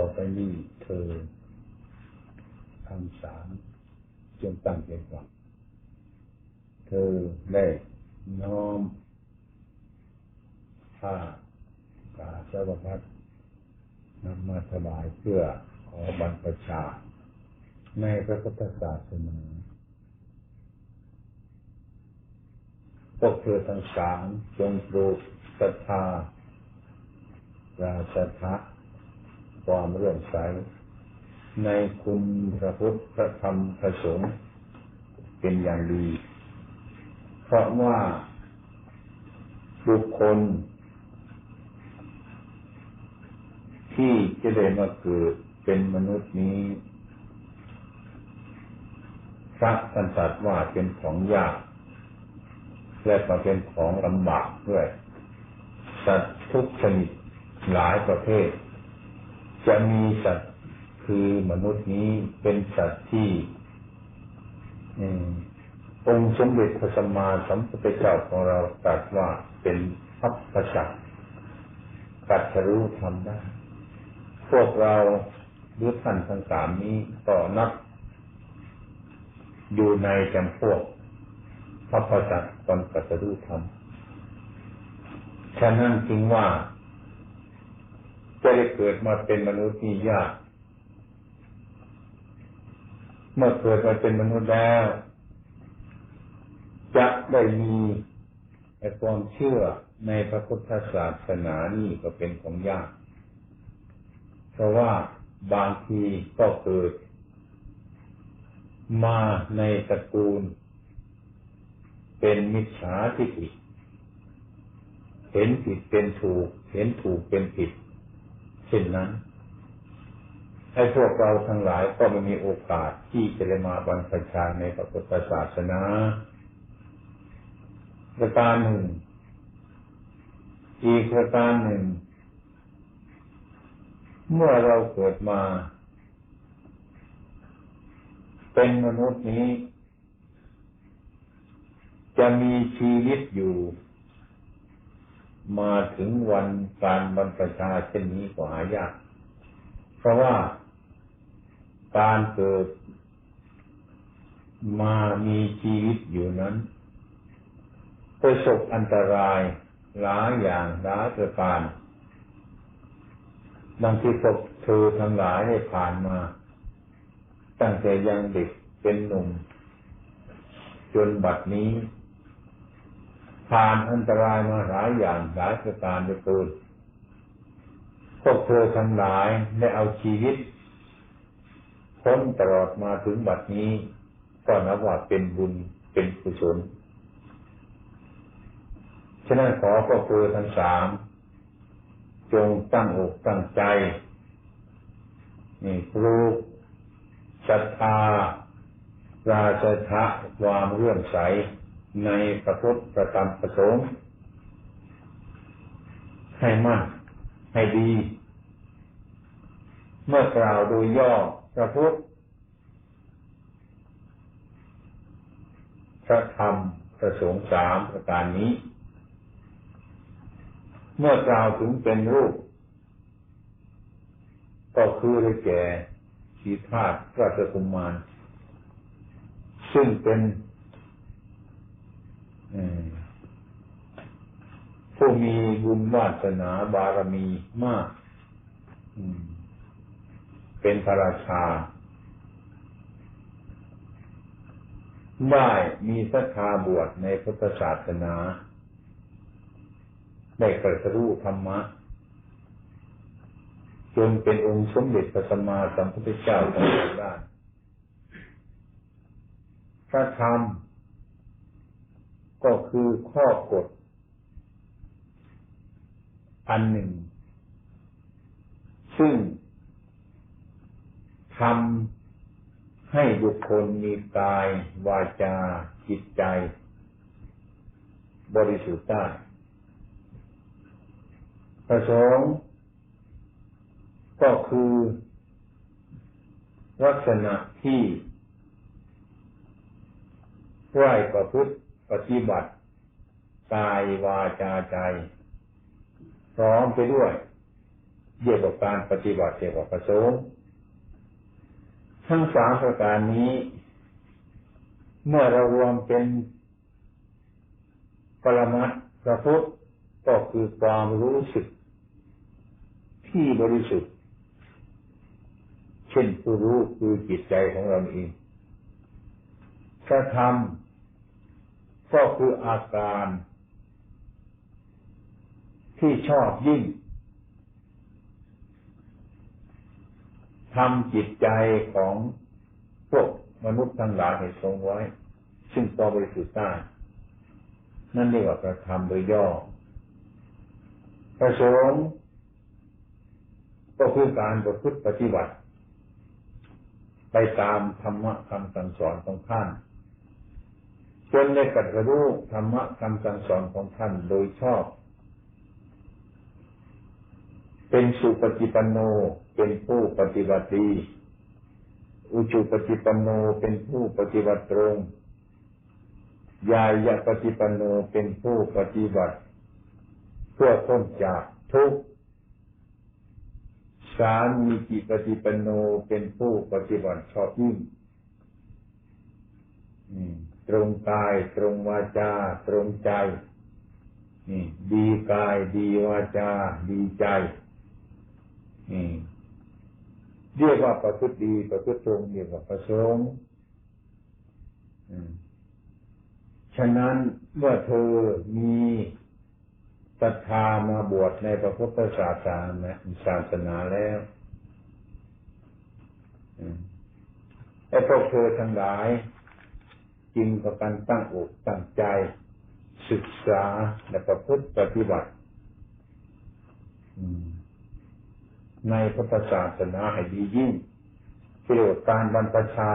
ต่อไปนี้เธอทำสามจงตั้งใจฟังเธอได้น้อมผ้ากาสาวพัดนำมาถวายเพื่อขอบรรพชา ในพระพุทธศาสนาพวกเธอทั้งสามจงปลูกศรัทธาราชทะ ความเรื่อมใสในคุณพระพุทธพระธรรมพระสงฆ์เป็นอย่างดี เพราะว่าบุคคล ที่จะได้มาเกิดเป็นมนุษย์นี้พระสันตัดว่าเป็นของยาก และก็เป็นของลำบากด้วย สัตว์ทุกชนิดหลายประเภท จะมีสัตว์คือมนุษย์นี้เป็นสัตว์ที่องค์สมเด็จพระสัมมาสัมพุทธเจ้าของเราตรัสว่าเป็นพัพพสัตกัตรู้ทำได้ พวกเราหรือท่านทั้งสามนี้ต่อนักอยู่ในจำพวกพระประจักษ์ตนกัตรู้ธรรมฉะนั้นจึงว่า จะได้เกิดมาเป็นมนุษย์นี่ยาก เมื่อเกิดมาเป็นมนุษย์แล้ว จะได้มีความเชื่อในพระพุทธศาสนานี่ก็เป็นของยาก เพราะว่าบางทีก็เกิด มาในตระกูล เป็นมิจฉาทิฏฐิเห็นผิดเป็นถูก เห็นถูกเป็นผิด เช่นนั้นให้พวกเราทั้งหลายก็ไม่มีโอกาสที่จะได้มาบรรพชาในพระพุทธศาสนาประการหนึ่ง อีกประการหนึ่ง เมื่อเราเกิดมา เป็นมนุษย์นี้ จะมีชีวิตอยู่ มาถึงวันการบรรพชาเช่นนี้ก็หายาก เพราะว่าการเกิดมามีชีวิตอยู่นั้น ประสบอันตรายหลายอย่างหลายประการดังที่พวกเธอทั้งหลายได้ผ่านมา ตั้งแต่ยังเด็กเป็นหนุ่ม จนบัดนี้ ผ่านอันตรายมาหลายอย่างหลายประการด้วยกันพวกเธอทั้งหลายได้เอาชีวิตพ้นตลอดมาถึงบัดนี้ ก็นับว่าเป็นบุญเป็นกุศลฉะนั้นขอพวกเธอทั้งสามจงตั้งอกตั้งใจ นี่ครูศรัทธาราชทะความเรื่อมใส ในพระพุทธประธรรมประสงค์ให้มั่นให้ดี เมื่อกล่าวโดยย่อพระพุทธพระธรรมประสงค์สามประการนี้ เมื่อกล่าวถึงเป็นรูป ก็คือได้แก่ชีธาตุราชกุมารซึ่งเป็น ผู้มีบุญวาสนาบารมีมาก เป็นพระราชา ได้มีศรัทธาบวชในพุทธศาสนา ได้กระรู้ธรรมะ จนเป็นองค์สมเด็จพระสัมมาสัมพุทธเจ้าของเราได้พระธรรม ก็คือข้อกฎ อันหนึ่ง ซึ่งทำให้บุคคลมีกาย วาจา จิตใจ บริสุทธิ์ได้ประสงค์ก็คือลักษณะที่ไหวประพฤติ ปฏิบัติกายวาจาใจ พร้อมไปด้วยเรียกว่าการปฏิบัติเรียกว่าประสงค์ทั้งสามประการนี้ เมื่อเรารวมเป็นปรมัตพระพุทธก็คือความรู้สึก ที่บริสุทธิ์ เช่นผู้รู้คือจิตใจของเราเองพระธรรม ก็คืออาการที่ชอบยิ่งทำจิตใจของพวกมนุษย์ทั้งหลายให้ทรงไว้ ซึ่งพอบริสุทธิ์ได้นั่นเรียกว่าประธรรมโดยย่อประสงค์ก็คือการประพฤติปฏิบัติ ไปตามธรรมะคำสั่งสอนของท่าน จนได้กัดรู้ธรรมะคำสั่งสอนของท่านโดยชอบ เป็นสุปฏิปันโนเป็นผู้ปฏิบัติดีอุจุปฏิปันโนเป็นผู้ปฏิบัติตรง ยายะปฏิปันโนเป็นผู้ปฏิบัติ เพื่อพ้นจากทุกข์สามีจิปฏิปันโนเป็นผู้ปฏิบัติชอบยิ่ง ตรงกาย ตรงวาจา ตรงใจนี่ดีกาย ดีวาจา ดีใจนี่เรียกว่าประพฤติดีประพฤติตรงเรียกว่าประสงค์ฉะนั้นเมื่อเธอมีศรัทธามาบวชในพระพุทธศาสนาศาสนาแล้วไอ้พวกเธอทั้งหลาย ริงกับการตั้งอกตั้งใจ ศึกษาและประพฤติปฏิบัติในพุทธศาสนาให้ดียิ่งเกี่ยวกับการบรรพชา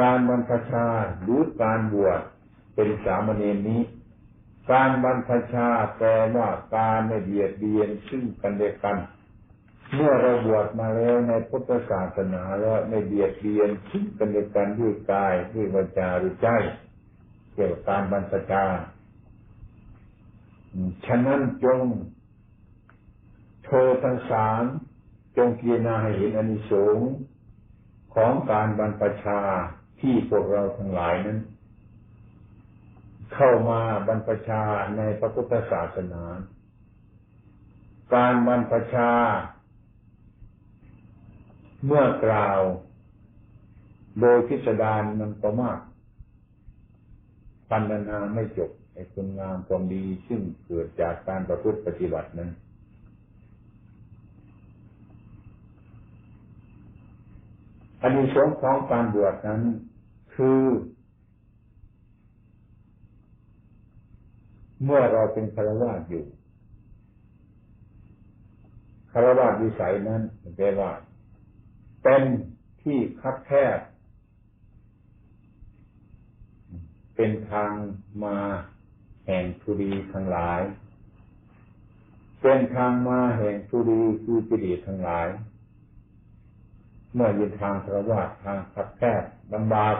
การบรรพชาหรือการบวชเป็นสามเณรนี้ การบรรพชาแปลว่าการไม่เบียดเบียนซึ่งกันและกัน เมื่อเราบวชมาแล้วในพุทธศาสนาแล้วไม่เบียดเบียนซึ่งกันและกันด้วยกายด้วยวาจาด้วยใจเกี่ยวกับการบรรพชาฉะนั้นจงเธอทั้งสามจงพิจารณาให้เห็นอนิสงส์ของการบรรพชาที่พวกเราทั้งหลายนั้น เข้ามาบรรพชาในพระพุทธศาสนา การบรรพชา เมื่อกล่าวโดยพิสดารมันก็มากปัญนาไม่จบไอ้คุณงามความดีซึ่งเกิดจากการประพฤติปฏิบัตินั้น อันนี้สงของการบวชนั้น คือ เมื่อเราเป็นคารวะอยู่คารวะวิสัยนั้นแปลว่า เป็นที่คับแคบ เป็นทางมาแห่งทุรีทั้งหลาย เป็นทางมาแห่งทุรีคือกิเลสทั้งหลาย เมื่อยืนทางสรวาทางขับแคบลำบาก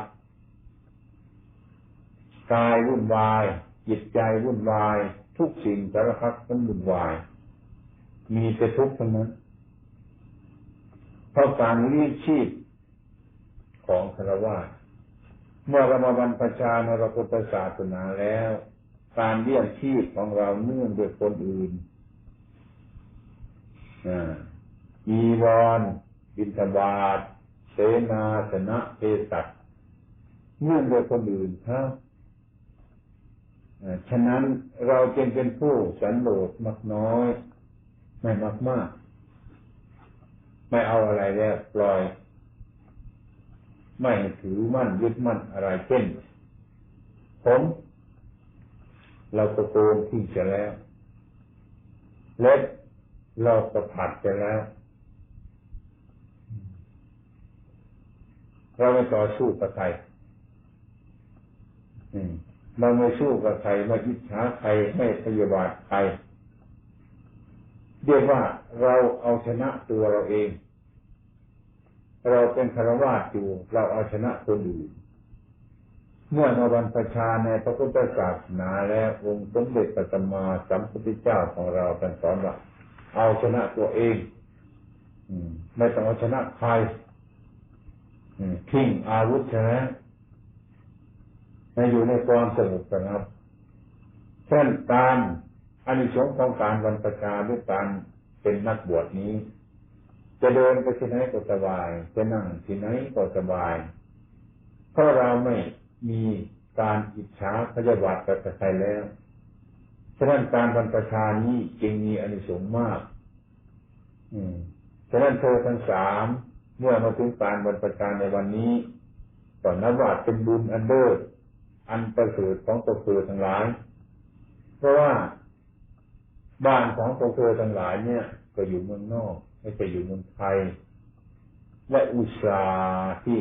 กายวุ่นวาย จิตใจวุ่นวาย ทุกสิ่งสารพัดมันวุ่นวาย มีแต่ทุกข์เท่านั้น เพราะการเลี้ยงชีพของสารวาเมื่อเรามาบรรพชาในพระพุทธศาสนาแล้ว การเลี้ยงชีพของเราเนื่องโดยคนอื่นมีวอนบินทบาทเสนาสนะเภสัชเนื่องโดยคนอื่นครับฉะนั้นเราจึงเป็นผู้สันโดษมากน้อย ไม่มากมาก ไม่เอาอะไรแล้วปล่อย ไม่ถือมั่นยึดมั่นอะไรเช่นผมเราตะโกนทิ้งจะแล้ว เล็บเราก็ผัดจะแล้ว เราไม่ต่อสู้กับใครเราไม่สู้กับใครไม่อิจฉาใครไม่พยาบาทใครเรียกว่า เราเอาชนะตัวเราเอง เราเป็นคารวะอยู่ เราเอาชนะคนอื่น เมื่อมาบรรพชาในพระพุทธศาสนาและองค์สมเด็จพระสัมมาสัมพุทธเจ้าของเราเป็นสอนว่าเอาชนะตัวเองไม่ต้องเอาชนะใครทิ้งอาวุธชนะให้อยู่ในความสงบสงับเช่นการอนิสงส์ของการวันประชาด้วยการ เป็นนักบวชนี้ จะเดินไปที่ไหนก็สบาย จะนั่งที่ไหนก็สบาย เพราะเราไม่มีการอิจฉาพยาบาทกับใครแล้ว ฉะนั้นการบรรพชานี้จึงมีอนิสงส์มาก อืม ฉะนั้นเธอทั้งสามเมื่อมาถึงการบรรพชาในวันนี้ก็นับว่าเป็นบุญอันเดิศอันประเสริฐของตัวเธอทั้งหลาย เพราะว่า บ้านของตัวเธอทั้งหลายเนี่ย ก็อยู่เมืองนอก ไม่ใช่อยู่เมืองไทย และอุตสาห์ที่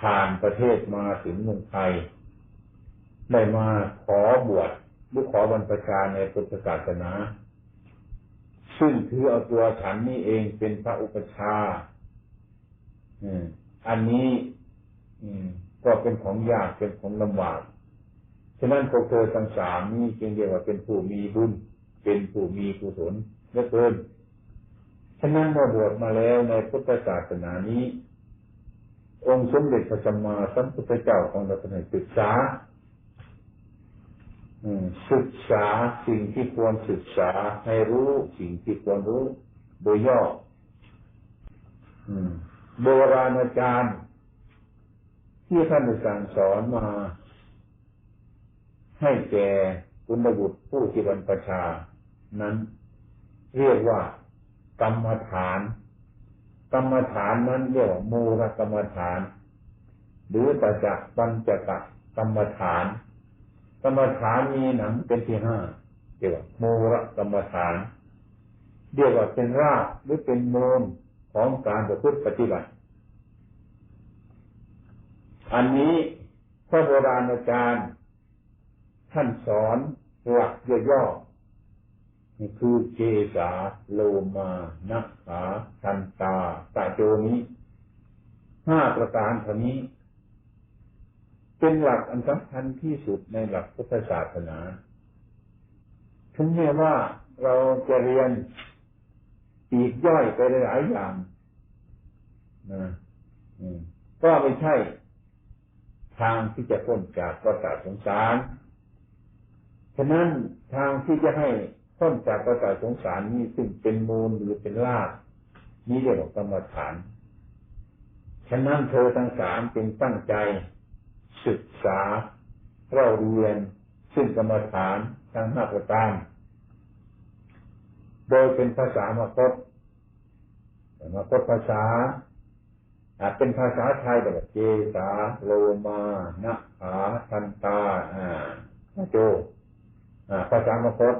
ผ่านประเทศมาถึงเมืองไทย ได้มาขอบวชหรือขอบรรพชาในพุทธศาสนา ซึ่งถือเอาตัวฉันนี่เองเป็นพระอุปชาอันนี้ก็เป็นของยากเป็นของลำบาก ฉะนั้นพวกเธอทั้งสามนี้จึงเรียกว่าเป็นผู้มีบุญ เป็นผู้มีกุศลเยอะเกิน ฉะนั้นเมื่อบวชมาแล้วในพุทธศาสนานี้ องค์สมเด็จพระสัมมาสัมพุทธเจ้าของเราเป็นศึกษาศึกษาสิ่งที่ควรศึกษาให้รู้สิ่งที่ควรรู้ โดยย่อโบราณอาจารย์ที่ท่านสั่งสอนมา ให้แก่คุณบุตรผู้ที่บรรพชา นั้น เรียกว่ากรรมฐาน กรรมฐานนั้นเรียกว่ามูลกรรมฐาน หรือปัจจปัญจกกรรมฐาน กรรมฐานมีหนังเป็นที่ห้าเรียกว่ามูลกรรมฐานเรียกว่าเป็นรากหรือเป็นมูลของการประพฤติปฏิบัติ อันนี้พระโบราณอาจารย์ ท่านสอนหลักย่อๆคือเจสาโลมานักขาทันตาตาโจนี้ห้าประการเท่านี้ เป็นหลักอันสำคัญที่สุดในหลักพุทธศาสนาถึงแม้ว่าเราจะเรียนอีกย่อยไปหลายอย่างนะก็ไม่ใช่ทางที่จะพ้นจากวัฏสงสาร ฉะนั้นทางที่จะให้พ้นจากวัฏสงสารนี้ซึ่งเป็นมูลหรือเป็นรากนี้เรียกว่ากรรมฐาน ฉะนั้นเธอทั้งสามจึงตั้งใจ ศึกษาเราเรียนซึ่งกรรมฐานทั้งห้าประการโดยเป็นภาษามคตมคตภาษาอาจเป็นภาษาไทยแบบเจสาโลมานะขาทันตา อ่าโจ ภาษามคต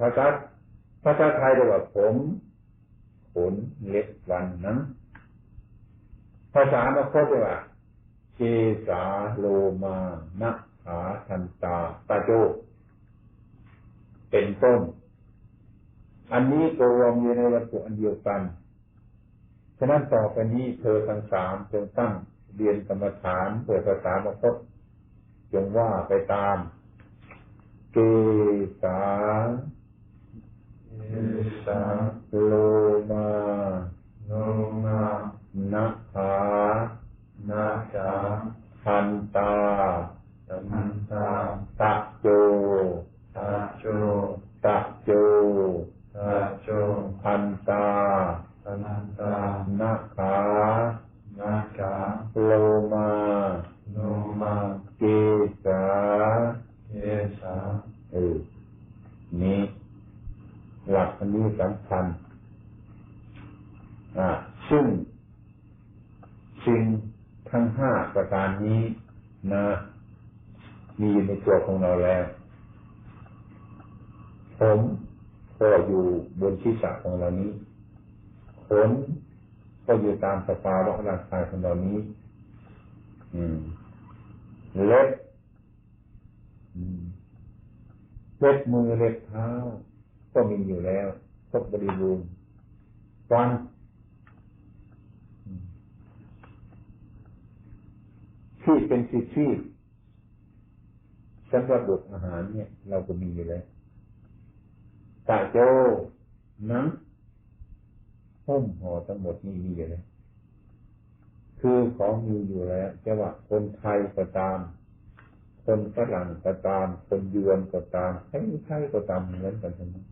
ภาษาภาษาไทยเรียกว่าผมขนเล็บวันนั้นภาษามคตเรียกว่าเจสาโลมานะขาทันตาตาโจ เป็นต้น อันนี้ก็รวมอยู่ในวัตถุอันเดียวกัน ฉะนั้นต่อไปนี้เธอทั้งสามจงตั้งเรียนกรรมฐานเปิดภาษามาพบจงว่าไปตาม เกสาเกสาโลมาโลมานาคานาคาทันตาทันตาตะโจตะโจตะโจตะโจพันตานันตานาขาโลมาโลมาเกสาเกสาเออนี้หลักอันนี้สำคัญอ่าซึ่งสิ่งทั้งห้าประการนี้นะมีอยู่ในตัวของเราแล้ว ผมก็อยู่บนศีรษะของเรานี้ขนก็อยู่ตามสภาวะร่างกายของเรานี้ อืมเล็บเล็บมือเล็บเท้า ก็มีอยู่แล้วครบบริบูรณ์ฟัน ที่เป็นสิที่สำหรับบดอาหารเนี่ย เราก็มีอยู่แล้วตาโจนังหุ้มห่อทั้งหมดนี่มีอยู่แล้วคือของมีอยู่แล้วจะว่าคนไทยก็ตาม คนฝรั่งก็ตาม คนยวนก็ตามใครใครก็ตามเหมือนกันทั้งนั้น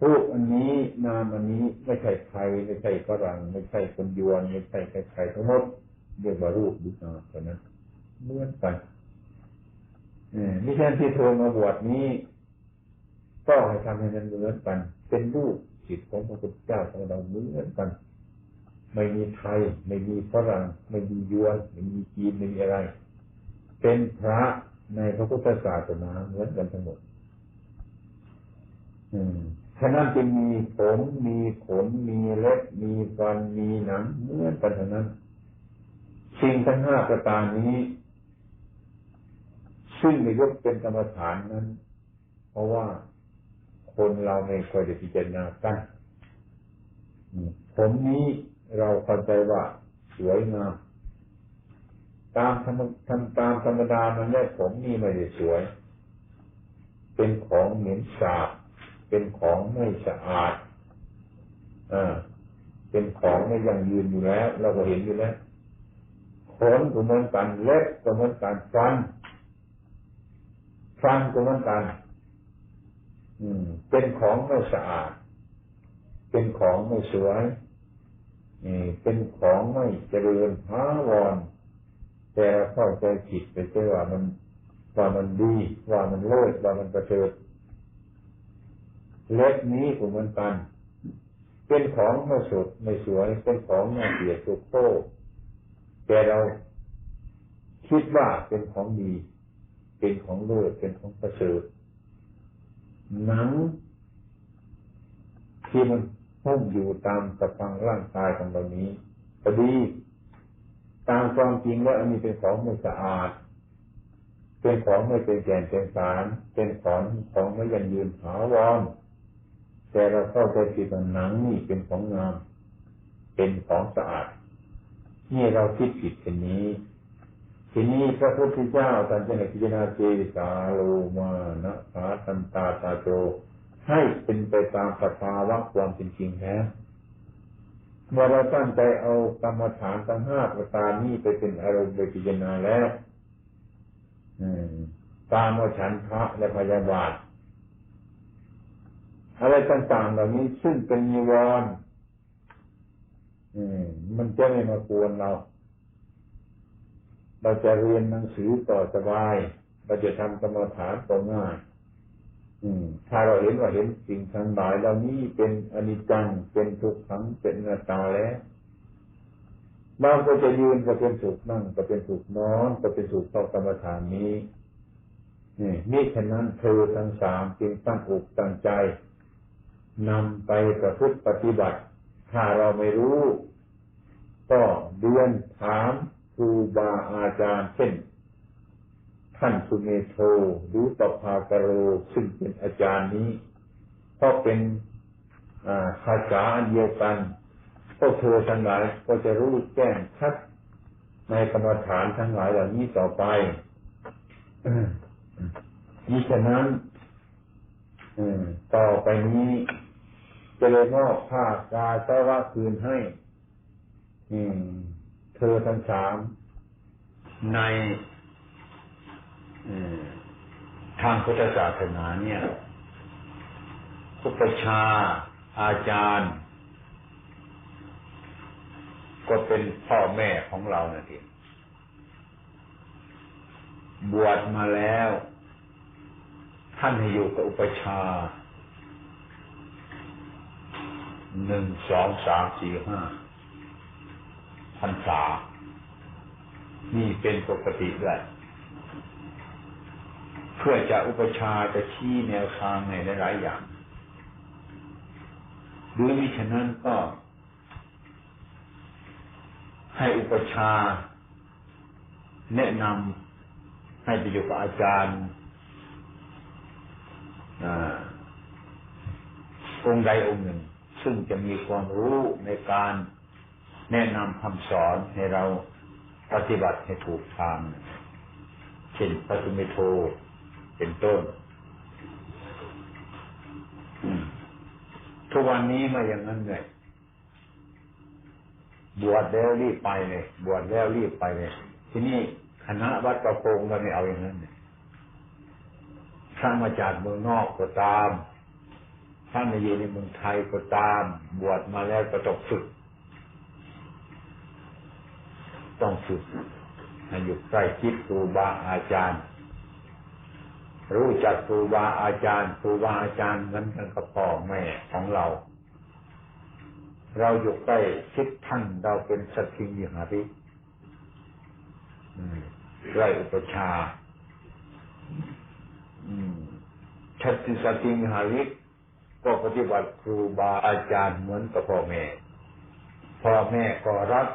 รูปอันนี้นามอันนี้ไม่ใช่ไทยไม่ใช่ฝรั่งไม่ใช่คนยวนไม่ใช่ใครๆทั้งหมด เรียกว่ารูปดุจนามเท่านั้นเหมือนกันนี่แค่ที่เธอมาบวชนี้ก็ให้ทำให้มันเหมือนกัน เป็นรูปจิตของพระพุทธเจ้าของเราเหมือนกัน ไม่มีไทย ไม่มีฝรั่ง ไม่มียวน ไม่มีจีน ไม่มีอะไร เป็นพระในพระพุทธศาสนาเหมือนกันทั้งหมด อืมฉะนั้นจึงมีผม มีขน มีเล็บ มีฟัน มีหนัง เหมือนกันทั้งนั้น สิ่งทั้งห้าประการนี้ ซึ่งในยกเป็นกรรมฐานนั้น เพราะว่าคนเราไม่เคยได้พิจารณากันผมนี้เราเข้าใจว่าสวยงามตามธรรมทำตามธรรมดามันแน่ผมนี่ไม่ได้สวย เป็นของเหม็นสาบ เป็นของไม่สะอาดอ่าเป็นของไม่ยังยืนอยู่แล้ว เราก็เห็นอยู่แล้ว ขนก็เหมือนกันเล็บก็เหมือนกันฟันฟันก็เหมือนกัน อืม เป็นของไม่สะอาด เป็นของไม่สวยนี่เป็นของไม่เจริญหาวรแต่เข้าใจผิดไปเชื่อว่ามันว่ามันดีว่ามันเลิศว่ามันประเสริฐเล็บนี้ก็เหมือนกัน เป็นของไม่สดไม่สวย เป็นของน่าเกลียดสุโค แต่เราคิดว่าเป็นของดี เป็นของเลิศเป็นของประเสริฐหนังที่มันหุ้มอยู่ตามกระฟังร่างกายของเรานี้พอดีตามความจริงว่าอันนี้เป็นของไม่สะอาด เป็นของไม่เป็นแก่นเป็นสาร เป็นของของไม่ยันยืนหาวรแต่เราเข้าใจผิดว่าหนังนี่เป็นของงาม เป็นของสะอาด นี่เราคิดผิดกันนี้ ทีนี้พระพุทธเจ้าท่านจะให้พิจารณาเจสาโลมานะสาตันตาตาโจให้เป็นไปตามสภาวะความเป็นจริงแท้เมื่อเราตั้งใจเอากรรมฐานทั้งห้าประการนี้ไปเป็นอารมณ์ไปพิจารณาแล้วตามวฉันพระและพยาบาทอะไรต่างๆเหล่านี้ซึ่งเป็นนิวรณ์ มันจะไม่มากวนเรา เราจะเรียนหนังสือต่อสบาย เราจะทำกรรมฐานต่อง่ายอืมถ้าเราเห็นว่าเห็นสิ่งทั้งหลายเหล่านี้เป็นอนิจจัง เป็นทุกขัง เป็นอนัตตาแล้วเราก็จะยืนก็เป็นสุขนั่งก็เป็นสุขนอนก็เป็นสุขต่อกรรมฐานนี้นี่นี่ฉะนั้นเธอทั้งสามจึงตั้งอกตั้งใจนำไปประพฤติปฏิบัติ ถ้าเราไม่รู้ ก็เดือนถามครูบาอาจารย์เช่น ท่านสุเมโทหรือปภากโรซึ่งเป็นอาจารย์นี้ ก็เป็นภาษาเดียวกันพวกเธอทั้งหลายก็จะรู้แจ้งชัดในกรรมฐานทั้งหลายเหล่านี้ต่อไปนี่ฉะนั้นต่อไปนี้ จะเลยมอบผ้ากาสาวะคืนให้ อืมธอทั้งสามในทางพุทธศาสนาเนี่ยอุปชาอาจารย์ ก็เป็นพ่อแม่ของเรานั่นเองบวชมาแล้ว ท่านให้อยู่กับอุปชา หนึ่งสองสามสี่ห้าพรรษา นี่เป็นปกติด้วยเพื่อจะอุปชาจะชี้แนวทางในหลายอย่างด้วยมิฉะนั้นก็ ให้อุปชา แนะนำให้ไปอยู่กับอาจารย์องค์ใดองค์หนึ่ง ซึ่งจะมีความรู้ในการแนะนำคำสอนให้เราปฏิบัติให้ถูกทาง เช่นปฏิเมโทเป็นต้น ทุกวันนี้มาอย่างนั้นเลยบวชแล้วรีบไปเลย บวชแล้วรีบไปเลย ที่นี่คณะวัดประโพงก็ไม่เอาอย่างนั้นเลยถ้ามาจากเมืองนอกก็ตาม ถ้ามาอยู่ในเมืองไทยก็ตาม บวชมาแล้วก็ต้องฝึก ต้องฝึกให้อยู่ใกล้ชิดครูบาอาจารย์ รู้จักครูบาอาจารย์ครูบาอาจารย์นั้นกันกับพ่อแม่ของเรา เราอยู่ใกล้ชิดท่านเราเป็นสัตทิยิหาริใกล้อุปชาชัตติสติมิหาริ ก็ปฏิบัติครูบาอาจารย์เหมือนกับพ่อแม่ พ่อแม่ก็รัก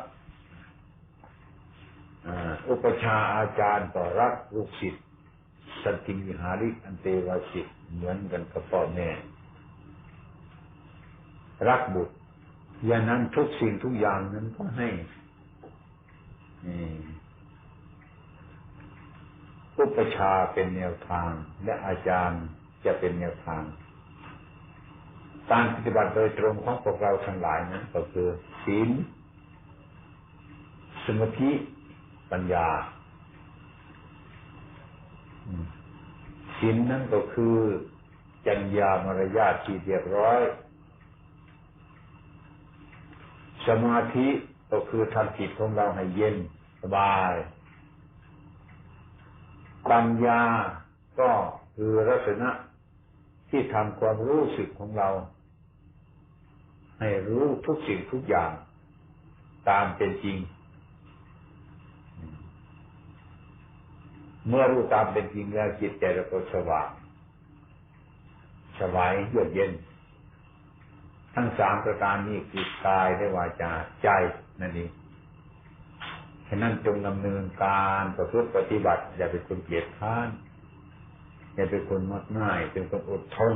อุปชาอาจารย์ก็รักลูกศิษย์สติมิหาริกอันเตวาสิทเหมือนกันกับพ่อแม่ รักบุตรอย่างนั้นทุกสิ่งทุกอย่างนั้นก็ให้อุปชาเป็นแนวทางและอาจารย์จะเป็นแนวทาง การปฏิบัติโดยตรงของพวกเราทั้งหลายนั้นก็คือศีลสมาธิปัญญาศีลนั่นก็คือ จัญญามารยาทที่เรียบร้อย สมาธิก็คือทำจิตของเราให้เย็นสบาย ปัญญาก็คือลักษณะที่ทำความรู้สึกของเรา ให้รู้ทุกสิ่งทุกอย่าง ตามเป็นจริง เมื่อรู้ตามเป็นจริงแล้วจิตใจเราก็สว่างสบายเยือกเย็น ทั้งสามประการนี้คือกายและวาจาใจนั่นเองฉะนั้นจงดำเนินการประพฤติปฏิบัติ อย่าเป็นคนเกลียดข้าน อย่าเป็นคนมักง่ายเป็นคนอดทน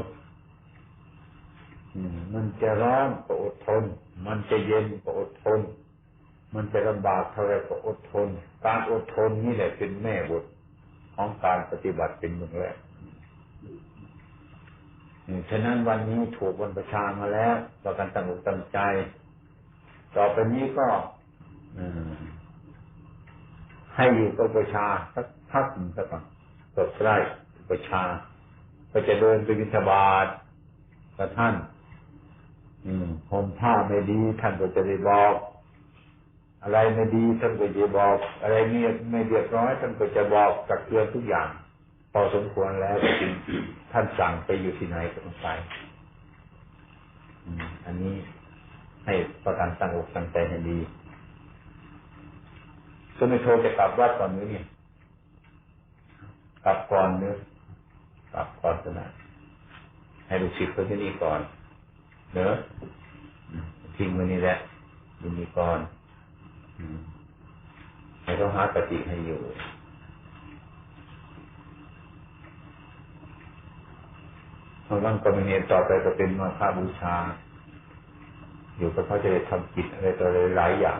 มันจะร้อนก็อดทน มันจะเย็นก็อดทน มันจะลำบากเท่าไรก็อดทน การอดทนนี่แหละเป็นแม่บทของการปฏิบัติเป็นเมืองแรกฉะนั้นวันนี้ถูกวันประชามาแล้วต่อการตั้งอกตั้งใจ ต่อไปนี้ก็ให้อยู่กับประชาสักพักหนึ่งสักก่อนกดใกล้ประชา ก็จะเดินไปวิทบาทกับท่าน อืมห่มผ้าไม่ดีท่านก็จะได้บอก อะไรไม่ดีท่านก็จะบอก อะไรเงียบไม่เรียบร้อยท่านก็จะบอกตักเตือนทุกอย่างพอสมควรแล้วจริงท่านสั่งไปอยู่ที่ไหนก็ต้องไปอันนี้ให้ประกันตั้งอกตั้งใจให้ดีก็ไม่โทรจะกลับวัดก่อนนี้เนี่ยกลับก่อนเนื้อกลับก่อนก็ได้ให้ลูกศิษย์เขาที่นี่ก่อน เนอะทิ้งไว้นี่แหละยินดีก่อนให้ต้องหาปฏิให้อยู่เพราะว่าก็ไม่เนียต่อไปก็เป็นมาค่าบูชา อยู่ก็เขาจะได้ทำกิจอะไรต่ออะไรหลายอย่าง